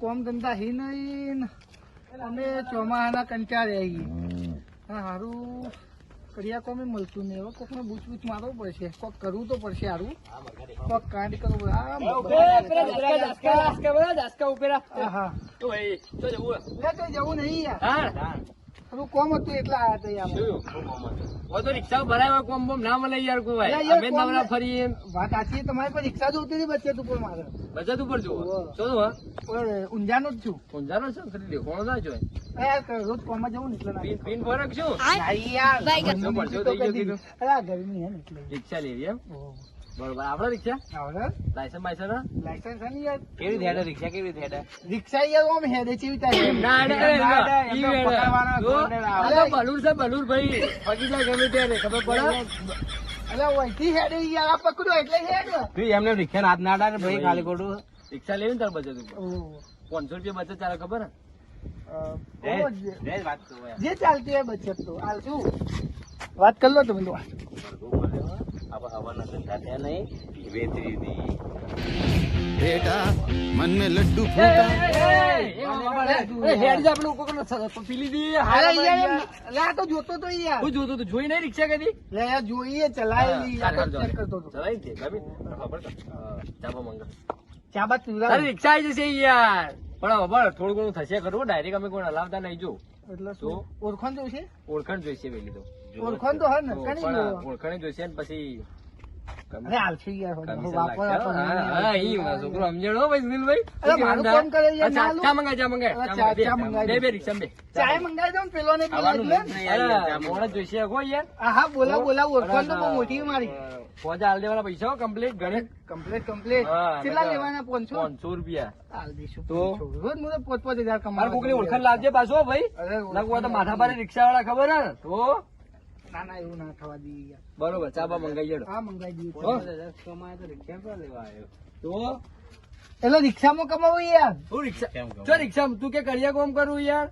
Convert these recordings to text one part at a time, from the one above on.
કોમ ધંધા હી નહીં. અમે ચોમાહાના કંટાળે આવીએ હા હારું. કડિયા કોમે મળતું નહીં. હવે કોકને બૂચ બૂચ મારવું પડશે. કોક કરવું તો પડશે હારું. કોક કાંડ કરવું પડે. હા જવું. નહીં યાર. થોડું કોમ હતું એટલે આયા હતા યાર. રિક્ષા ભરાય કોમ બોમ ના મળે યાર કોઈ અમે નવરા ફરીએ. વાત સાચી તમારી પર રિક્ષા જોતી હતી બચત ઉપર મારે. બચત ઉપર જો. શું ઊંઝાનો જ છું. ઊંઝાનો છે ખરી દેખોણો ના જોય રોજ કોમમાં જવું ને એટલે ના પીન પીન ફરક છું યાર ગરમી હે ને એટલે. રિક્ષા લેવી એમ? ઓહો. બરોબર. આપડે રિક્ષા? આવડે. લાયસન્સ બાયસન્સ લાયસન્સ છે ને યાર? કેવી થેડે રિક્ષા કેવી થેડે રિક્ષા યાર ઓમ હેડે ચેવી ના, ઈ બલૂર છે બલૂર ભાઈ. પગી જાય ગમે ત્યારે ખબર પડે? અરે ઓયથી હેડે યાર આ પકડો એટલે હેડ. તું એમને રિક્ષા હાથ ના ડાકે ભાઈ ખાલી ખોટું. રિક્ષા લેવી ને તાર બચત. પાંચસો રૂપિયા બચત તારે ખબર જે- જે ચાલતી હોય બચત તો. હાલ શું? વાત કરી લો તમે તો. बेटा मन में लड्डू એ, फूटा એ, એ, એ, એ, એ, હેડ જા પેલું કોકનો સ- પીલી દી અરે હારા યાર યાર. એમ- અલે આ તો જોતો તો યાર હું જોતો તો જોઈ નહીં રિક્ષા કદી લે યાર જોઈએ ચલાયેલી આ તો ચેક કરતો હતો ચલાવી છે ગમી ખબર તો ચાપા મંગા ચા બાદ પીવડાવ. અરે રિક્ષા આવી જશે યાર પણ ખબર થોડું ઘણું થશે ખરું ડાયરેક્ટ અમે કોઈ હલાવતા નહીં જો એટલે શું? ઓળખાણ છે ઓળખાણ જોઈશે પેલી તો. ઓળખાણ તો હે ને ઓળખાણ જોઈશે ને પછી અરે હાલથી યાર કમિશન વાપર લાગશે, વાપર હો. હા, હા, ઈ મારો છોકરો સમજણ હો ભાઈ સુનિલભાઈ. અરે શું મારું કહેવાય કામ કરે યાર, આ ચા- ના લો. ચા મંગાય, ચા મંગાય, અરે ચા ચા- મંગાય. ચા મંગાય બે દો. બે રિક્ષા બે. ચાય મંગાવી દો ને પેલો ને. પેલા એટલે ને. અરે, મોણ જ જોઈશે હો યાર. હા હા બોલાવ બોલાવ ઓળખાણ તો બહુ મોટી મારી. પોજા હાલ દેવાના પૈસા કમ્પ્લીટ ગણિત કમ્પ્લીટ કમ્પ્લીટ કેટલા લેવાના? પાંચસો? પાંચસો રૂપિયા. પોચ પાંચ હજાર કમાવા કોકની ઓળખાણ લાવજે પાછો ભાઈ. માથા ભારે રિક્ષા વાળા ખબર હે ને? તો? ના ના એવું ના થવા દઈએ બરોબર ચાબા મંગાઈ જડો હા મંગાઈ દઈએ. કમાય તો એટલે રિક્ષામાં કમાવું યાર. હું રિક્ષા ચો રિક્ષા તું કે કરિયા કોમ કરું યાર?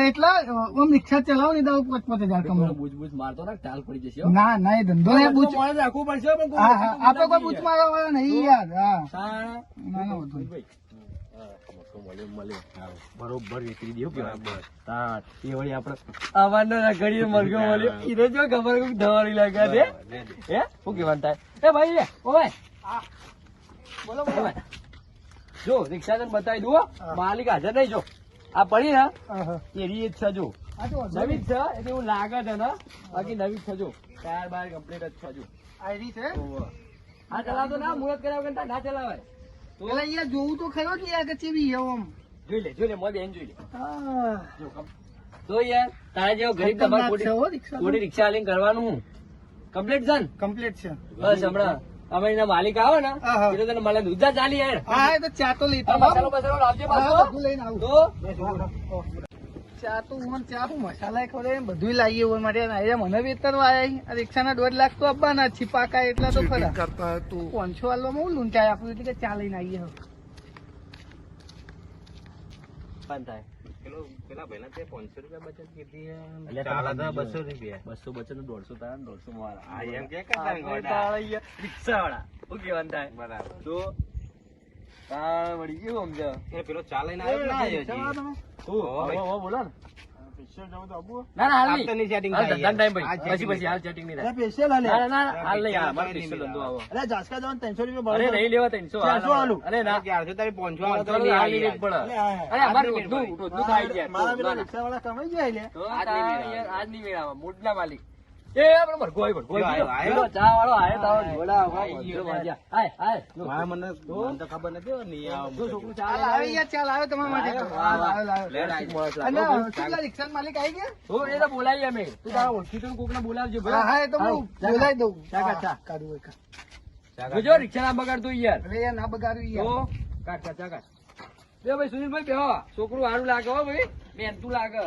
એટલા આમ રિક્ષા ચલાવો ને તો પાંચ પાંચ હજાર કમાવું. બુજ બુજ મારતો ના ટાલ પડી જશે હો. ના ના એ ધંધો ને બૂચ રાખવું પડશે આપણે કોઈ નહીં મારવા વાળા નહીં યાર હા. ના ના બરોબર વેચી દીધો બરાબર. તાણ. એ વળી આપણે આવાનો ના મરઘો મળ્યો ઈને જો ખબર કોક ધવાળી લાગ્યા છે. હે? શું કહેવાનું થાય? એ ભાઈ ઓ ભાઈ બોલો બોલો. ભાઈ. જો રિક્ષા તને બતાવી દઉં હો. માલિક હાજર નહીં જો. આ પડી ને હા હા. જ છે જો. આ તો નવી જ છે. એટલે એવું લાગે છે ને. બાકી નવી જ છે જો. ટાયર બાર કમ્પ્લીટ જ છે જો. આયરી છે? હા ચલાવતો ના મુહૂર્ત કર્યા વગર ના ચલાવાય. તો? અહીંયા જોવું તો ખરો કે યાર કે ચેવી છે આમ. જોઈ લે જોઈ લે મોય બેન જોઈ લે. તો યાર તારા જેવો ગરીબ તમારે ખોટી રિક્ષા લઈને કરવાનું હું? કમ્પ્લીટ છે કમ્પ્લીટ છે. બસ હમણાં અમે એના માલિક આવે ને. એટલે તને મળે દૂધા ચાલી યાર. હા તો ચા તો લેતા મસાલો બસાલો લાવજે પાછો. લઈને આવું. તો? ચા તો ચા મસાલા ખોરે બધું લાવીએ મને વેતરવા આવ્યા રિક્ષાના તો આપવાના છે. એટલા તો ખરા. કરતા તો. પાંચસો હાલવામાં હું ચા બસો બચત દોઢસો દોઢસો રિક્ષા વાળા કેવાનું થાય? બરાબર. તો વળી ગયું સમજ પેલો ચાલે હો, બોલો ને. ના ના હાલ નહીં. આપતાની setting હાલ થાય ધંધા time યાર. ભાઈ. આ પછી પછી હાલ chatting નહીં થાય. અરે સ્પેશિયલ હાલે. ના ના ના હાલ નહીં ચાર અમારે નહીં special ધંધો મિલાવો. આવો. અરે જાસકા જવાનું ત્રણસો રૂપિયા અરે ભાડું નહીં લેવા ત્રણસો હાલ ચારસો હાલું. અરે ના. ચારસો તારી પહોંચવા આવે તો ચાલો, નહીં હાલ આવી નહીં પડે. અરે, હા, અરે અમારે આજ નહીં રોજનું મેળ રોજનું ખાઈ ગયા મારા તો, પેલા ના, ના. રિક્ષા વાળા કમાઈ જાય લે તો આજ તાર નહીં મેળ યાર, આવે. આજ નહીં મેળ આવે. મૂડના માલિક. એ આપણે ભરગો આવ્યો, ભરગો આવ્યો. આવ્યો, આવ્યો. જો ચા વાળો આવ્યો તો આવો આય, આય, બધો આય. વાગ્યા. આય, આય. જો. મારે મને મને તો ખબર નથી હો, નહીં આવો જો છોકરું ચા ચાલ આવી ગયા ચાલ આવે તમારા માટે આવ્યો. હા, લાવ્યો, લાવ્યો. લે, લે. માણસ અને લાગો ભાઈ. માલિક આવી ગયા તો એ તો બોલાવીએ અમે તું તારા ઓળખીતું કોકને બોલાવજો ભાઈ. હા હા એ તો હું બોલાવી દઉં ચા ચા. કાઢું. રિક્ષા ના બગાડતું યાર અરે ના બગાડ્યું યાર તો કાઢ ચા બે ભાઈ સુનિલભાઈ બેહો છોકરું સારું લાગે હો ભાઈ મહેનતું લાગે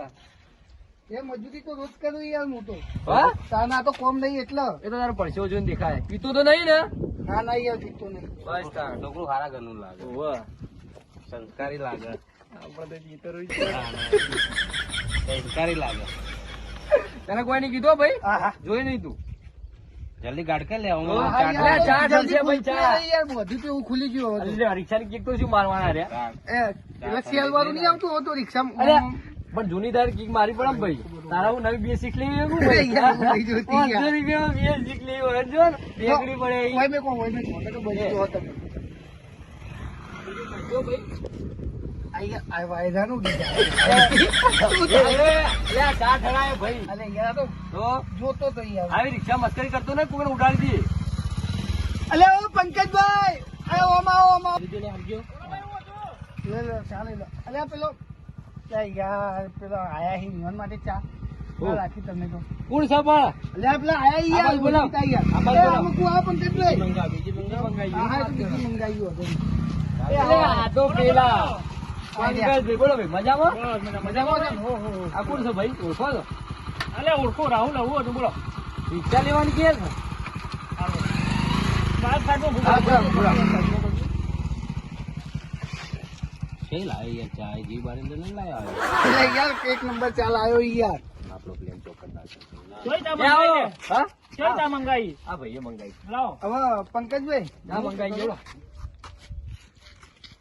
એ મજૂરી તો રોજ કરું યાર હું તો. હા? તાના તો કોમ નહીં એટલે. એ તો તારો પરસેવો જોઈને દેખાય. પીતો તો નહીં ને? ના ના યાર પીતો નહીં. બસ તાર છોકરું સારા ઘરનું લાગે. ઓવે. સંસ્કારી લાગે. આપણે તો જીતો રહી સંસ્કારી લાગે. તને કોઈ નહીં કીધું ભાઈ? જોઈ નહીં તું. જલ્દી ગાડકે લે હું ચા જલ્દી ભાઈ, ચા. યાર, બધું તો ખુલી ગયું હવે તો. અરે રિક્ષાની તો શું મારવાના રે? એ, એટલે સેલ વાળું નહીં આવતું હતું રિક્ષા રિક્ષામાં. અરે પણ જૂની તારી કિક મારી પણ ભાઈ. તારા હું નવી બે શીખ લેવી હું. પાંચસો રૂપિયામાં બે શીખ લેવી હોય જો બેકડી પડે જો ભાઈ. આવી. રિક્ષા મસ્કરી કરતો ને કોઈ ઉડાડી દી. અલે ઓ પંકજભાઈ! ઓમા ઓમ પેલો યાર પેલો આયા હી નિયન માટે ચા. રાખી તમે તો. કોણ પણ આયા હી યાર યાર. અમુક આ બીજી હા આ તો પેલા. પંકજભાઈ, બોલો ભાઈ મજામાં? મજામાં? હો, હો, હો. આ કોણ છે ભાઈ? ઓળખો છો? અલે ઓળખો રાહુલ આવું હતું બોલો. રિક્ષા લેવાની કે છે? સાહેબ બોલો, બોલો. છે લાય યાર ચા જી બારે તો નહીં લાયા અલે યાર એક નંબર ચાલ આવ્યો ઈ યાર. આપણો પ્લેન ચોકર નાખે જોઈ તા. મંગાઈ હા? જોઈ તા મંગાઈ. આ ભાઈએ મંગાઈ. લાવો. હવે પંકજભાઈ ના મંગાઈ ગયો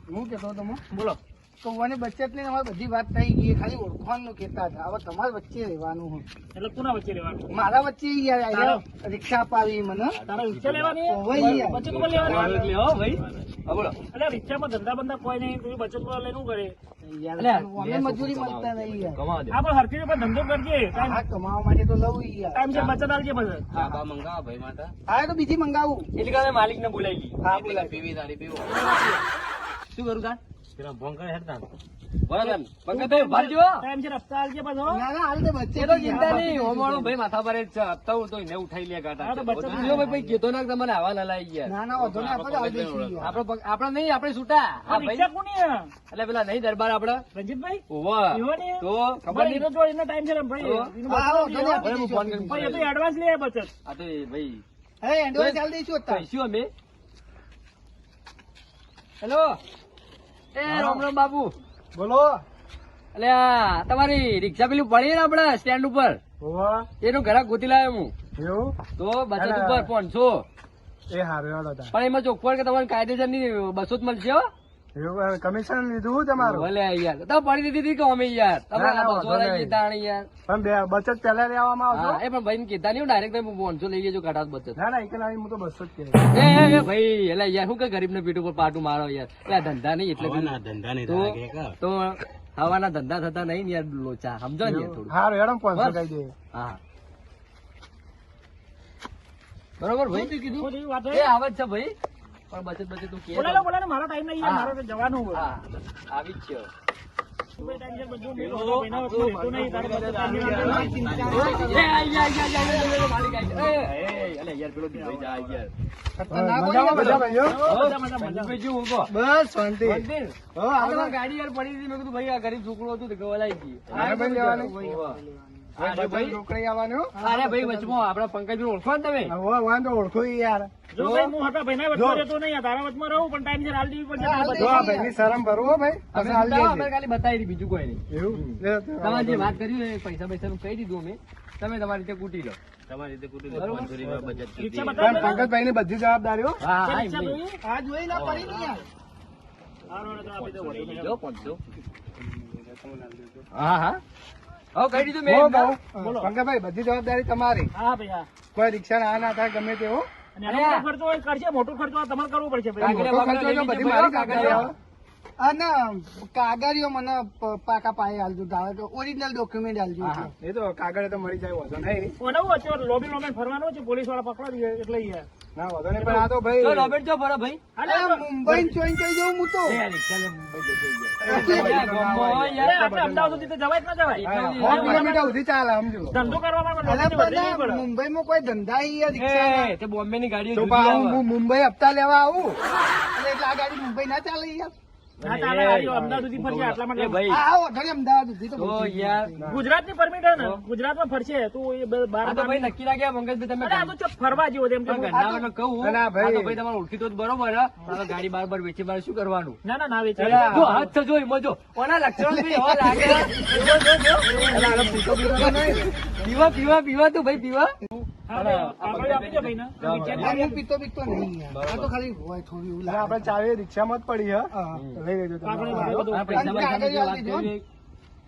હું કેતો તમે બોલો. તો મને બચત લઈને અમારે બધી વાત થઈ ગઈ. ખાલી ઓળખવાનું કહેતા હતા. હવે તમારે વચ્ચે રહેવાનું હોય. એટલે કોના વચ્ચે રહેવાનું? મારા વચ્ચે યાર રિક્ષા અપાવી મને. તારા રિક્ષા લેવાની? ઓવે બચત ઉપર લેવાની? હો ભાઈ. બોલો એટલે રિક્ષામાં ધંધા બંધા કોઈ નહીં. કોઈ બચત ઉપર લઈને શું કરે? અમે મજૂરી મળતા નહીં યાર. કમાવા દે. આ પણ હરખી રીતે ધંધો કરજે કમાવા માટે તો લઉં યાર. ટાઈમ છે બચત આવજે પછી. હા બા મંગાવો ભાઈ માટે હા તો બીજી મંગાવું. એટલે માલિક ને બોલાવી હા એટલે પીવી તારી પીવો. શું કરું તાર? પેલા ફોન કરે હેડતા બરાબર. પંકજભાઈ ભરજો ટાઈમ છે રસ્તા આવજે પછી. ના ના હાલ તો બચત એ તો ચિંતા નહીં. આપડે આપડે છૂટા? એટલે પેલા નહીં દરબાર આપડે. રંજીતભાઈ? ઓવા એવો ને? તો? ખબર નહીં એડવાન્સ લે બચત. આ તો ભાઈ. અરે એન્ડ્રોઈડ ચાલ દઈશું અમે? હેલો એ રામ રામ બાબુ. બોલો. એટલે તમારી રિક્ષા પેલી પડી ને આપડે સ્ટેન્ડ ઉપર? એનું ઘરાક ગોતી લાવ્યો હું. એવું? તો બચત ઉપર પાંચસો. એ હારું પણ એમાં ચોખ્ખો કે તમારે કાયદેસરની બસો જ મળશે કમિશન લીધું તમારું? ભલે યાર. તમે પડી દીધી હતી કે અમે યાર? તમે ના, ના, બસો વાંધો વાળા નહીં. કીધા નહીં યાર. પણ બે બચત પહેલા લેવામાં હા એ પણ ભાઈ કીધા નહીં ડાયરેક્ટ તમે પાંચસો લઈ લેજો કાઢા બચત. ના ના એક લાવી હું તો બસો જ કહે એ એ, એ ભાઈ એટલે યાર શું કે ગરીબ ને પીઠ ઉપર પાટું મારો યાર? એટલે ધંધા નહીં એટલે ના ધંધા નહીં તો થાય કે તો હવાના ધંધા થતા નહીં ને યાર લોચા સમજો ને થોડું. હારું હેડો પાંચસો કહી દે હા. બરોબર ભાઈ? કીધું. એ? આવે છે ભાઈ. પણ બચત બચત તું કે બોલાલો બોલાલો મારો ટાઈમ નહીં મારો તો જવાનું હોય. હા આવી જ છે. બસ શાંતિ ગાડી યાર પડી હતી મેં કીધું ભાઈ આ ગરીબ છોકરો હતું તો ગવલાઈ ગઈ અરે ભાઈ રોકડી આવવાનું. હો. અરે ભાઈ વચમાં આપડા પંકજ ઓળખો ને તમે? વાંધો ઓળખો યાર. જો ભાઈ, હું હતા ભાઈના વચમાં રહેતો નહીં, તારા વચમાં રહું, પણ ટાઈમ છે, હાલ દેવી પડશે, જો બધું. આ શરમ ભરવો ભાઈ. અમે હાલ અમે ખાલી બતાવી બીજું કોઈ નહીં. એવું? જે વાત કરી પૈસા પૈસા નું કહી દીધું અમે. તમે તમારી રીતે કૂટી લો. તમારી રીતે પણ પંકજભાઈ ની. બધી જવાબદારીઓ? આ જોઈ ના પડી ને યાર. હા હા. કહી દીધું મેં? પંકજભાઈ બધી જવાબદારી તમારી. હા ભાઈ, હા. કોઈ રિક્ષા ના ના થાય ગમે તે હો. અને આનો મોટો ખર્ચો કરશે, મોટો ખર્ચો તમારે કરવો પડશે બધી મારી કાગળિયો. મને પાકા પાયે હાલજો ધારો કે ઓરિજિનલ ડોક્યુમેન્ટ હાલજો એ તો કાગળ તો મળી જાય ઓને લોબી લોબી ફરવાનું છે પોલીસવાળા પકડવા દે એટલે. ના વાંધો પણ આ તો તો ભાઈ રોબર્ટ જો ફરો ભાઈ અરે મુંબઈ ચોઈ ચોઈ જવું હું તો એ રિક્ષા લે મુંબઈ જતો યાર. યાર, ગમો હોય અરે, યાર. આપણે અમદાવાદ સુધી તો જવાય જ ના જવાય હા, કિલોમીટર સુધી ચાલે સમજો ધંધો કરવા માટે અલા લોબીની વધે નહીં પણ પડે. મુંબઈમાં કોઈ ધંધા ઈ યાર તે બોમ્બે ની ગાડીઓ તો. હું મુંબઈ હપ્તા લેવા આવું એટલે આ ગાડી મુંબઈ ના ચાલે યાર ના ચાલે, ગાડીઓ અમદાવાદ સુધી ફરશે, આટલા માટે એ ભાઈ આ આવો ઘરે અમદાવાદ સુધી તો તો બહુ યાર ગુજરાતની પરમિટ હે ને ગુજરાતમાં ફરશે તું બાર આ તો ભાઈ નક્કી ના ગયા પંકજભાઈ તમે અરે, આ તો ચપ ફરવા જેવો એમ કે કહું ના, ભાઈ. ભાઈ તમારે ઓળખીતો બરોબર ગાડી બાર બાર વેચી બાર શું કરવાનું? ના ના ના વેચે. જો હાથ તો જોઈ મજો ઓના લક્ષણો એવા લાગે. પીવા પીવા પીવા તું ભાઈ પીવા. હા, તો કાગળ આપી દો ભાઈને. જાઓ, ચેક આ કરી હું પીતો પીતો નહીં યાર. આ તો ખાલી હોય થોડી એવું લાગે. આપણે ચાવી રિક્ષામાં જ પડી હા. લઈ લેજો તમે.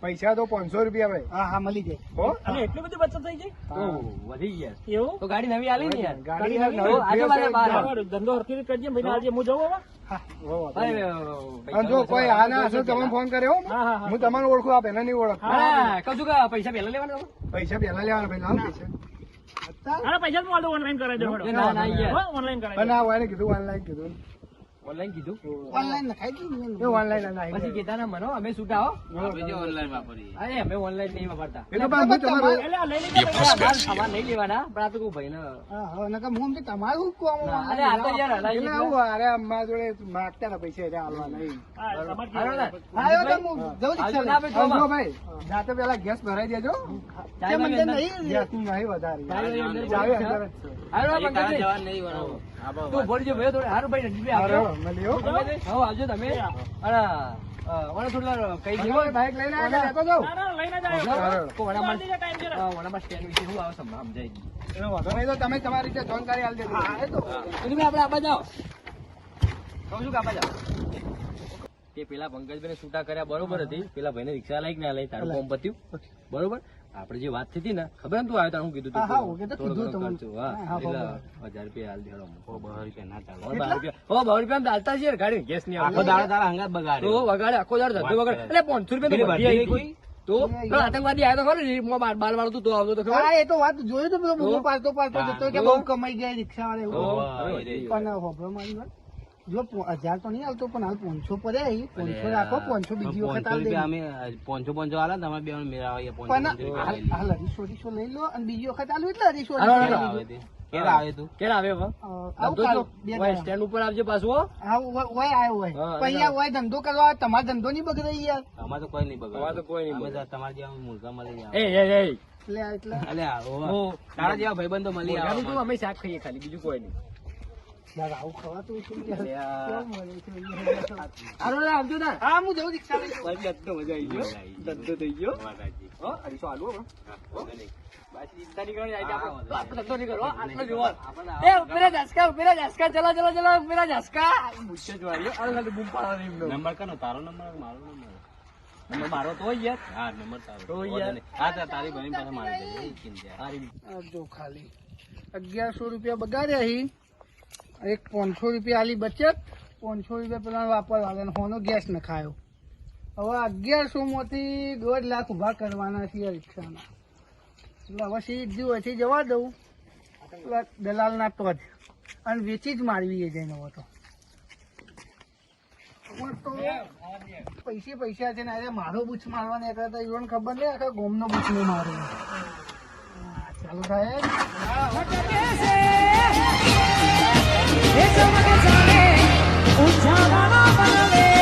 પૈસા તો પાંચસો રૂપિયા ભાઈ. હા હા મળી જાય. અને એટલી બધી બચત થઈ જાય વધી ગયા. એવું? તો ગાડી નવી આલી ને યાર. ગાડી ગાડી નવી તો આજે મારે બહાર આવો. બરાબર, ધંધો હરખી કરજે ભાઈને આજે હું જવું હવે? જો કોઈ આ ના હશે ફોન કર્યો હો. તમને ઓળખું આ પેલા નહીં ઓળખ કહું છું કે પૈસા પહેલા લેવાના પૈસા પેલા લેવાના ભાઈ લાવો પૈસા. અરે પૈસા ઓનલાઈન કરાવી દો ના, ના, ઓનલાઈન કરાવી હોય કીધું ઓનલાઈન કીધું. ઓનલાઈન કીધું? ઓનલાઈન નખાઈ દીધું એ ઓનલાઈન ના પછી કેતા ના મનો અમે છૂટા હો. આપણે જે ઓનલાઈન વાપરીએ. અરે અમે ઓનલાઈન નહીં વાપરતા. એ તો પણ હું તમારું એટલે લઈ અરે, અમાર નહીં લેવાના પણ આ તો કોઈ ભાઈ ને હા, હા, નકર હું સમજુ તમારું કોમ અરે આ તો યાર હલાઈ એટલે આવું અરે અમારા જોડે માગતા ના પૈસા એટલે આલવા નહીં. હા. આવ્યો તો હું જઉં છું ના ભાઈ, અને જો ભાઈ જાતે પેલા ગેસ ભરાઈ દેજો. ચાય મને નહીં. ગેસની નહીં વધારે. ચાય અંદર ચાવી બોલી અંદર. જ છે. છે. હાલો, એક તારા પંકજભાઈ. જવાન નહીં બરાબર. તું ભરજો ભાઈ થોડું હારું ભાઈ નજીક અરે, આવજો મળ્યો. તમે આવજો તમે. અને અ, મને કઈ દેવો બાઈક લઈને આવ્યા લેતો જાઉં. ના ના લઈને જ તો વડામાં જલ્દી ટાઈમ છે અ, વડામાં સ્ટેન્ડ વિશે શું આવે સમજાય સમજાય ગયું. વાંધો નહીં તો તમે તમારી રીતે જાણકારી આલી દેજો. હા, તો. તમે આપણે આબા જાઓ. કહું છું કે આબા જાઓ. તે પેલા પંકજભાઈને છૂટા કર્યા બરોબર હતી. પેલા ભાઈને રિક્ષા લઈ ના લઈ તારું કોમ પત્યું. બરોબર? આપણે જે વાત થતી ને ખબર તું આવ્યો હું કીધું હજાર રૂપિયા હાલ દેડો ઓ, રૂપિયા ના ચાલે. બાર રૂપિયા. બાર રૂપિયા ચાલતા છે ગાડી ગેસની આખો દાડો તારા હંગાત બગાડે. તો વગાડે આખો દાડો ધંધો વગાડે. એટલે પાંચસો રૂપિયા તો આતંકવાદી આવ્યો તો ખરો ને, મોં બાર બાર વાળો તું તો આવતો તો ખબર? એ તો વાત જોયું તો પાડતો પાડતો જતો કે? બહુ કમાઈ ગયા રિક્ષા વાળા પણ હોભળો મારી વાત. જો હજાર તો નહીં આવતો પણ હાલ પોનસો પડે અહીં. રાખો પોનસો બીજી વખત હાલ દે અમે પોંચો પોંચો હાલે ને બે મેળાવા પણ હાલ લઈ અઢીસો અઢીસો લઈ લો અને બીજી વખત હાલ એટલે અઢીસો આવે તે? કેરા આવે હવે. સ્ટેન્ડ ઉપર આવજે પાછું હા. ઓય- ઓય આવ્યો હોય. અહીંયા ઓય ધંધો કરવા તમારો ધંધો નહીં બગડે યાર. અમારે તો કોઈ નહીં બગાડે. અમારે તો કોઈ નહીં અમે બગાડે. જેવા મુર્ગા મળી જાય એ એ એટલે એટલે. તારા જેવા ભાઈબંધો મળી આવે અમે શાક ખાઈએ ખાલી બીજું કોઈ નહીં. આવું ખવાતું આવજો ને. હા હું જઉં ધંધો મજા આવી ગયો. ધંધો થઈ ગયો. અઢીસો આલુ. નંબર કનો? તારો નંબર? મારો નંબર? નંબર મારો તો યાર. હા નંબર તારો. તો યાર. હા તારી બની પાસે મારી જો ખાલી. અગિયારસો રૂપિયા બગાડ્યા હી. એક પાંચસો રૂપિયા આલી બચત, પાંચસો રૂપિયા પેલા વાપરવા અને હોનો ગેસ નખાયો હવે અગિયારસો માંથી દોઢ લાખ ઊભા કરવાના છીએ રિક્ષાના. એટલે હવે સીધી હોયથી જવા દઉં. દલાલના તો જ અને વેચી જ મારવી એ જઈને હવે તો. પૈસે પૈસા છે ને, અરે મારો બુચ મારવા નહીં કરતા એવું ખબર નહીં, આખા ગોમનો બુચ નહીં મારવો ચાલો થાય એ જગત જાણે ઉજાડાના બનવે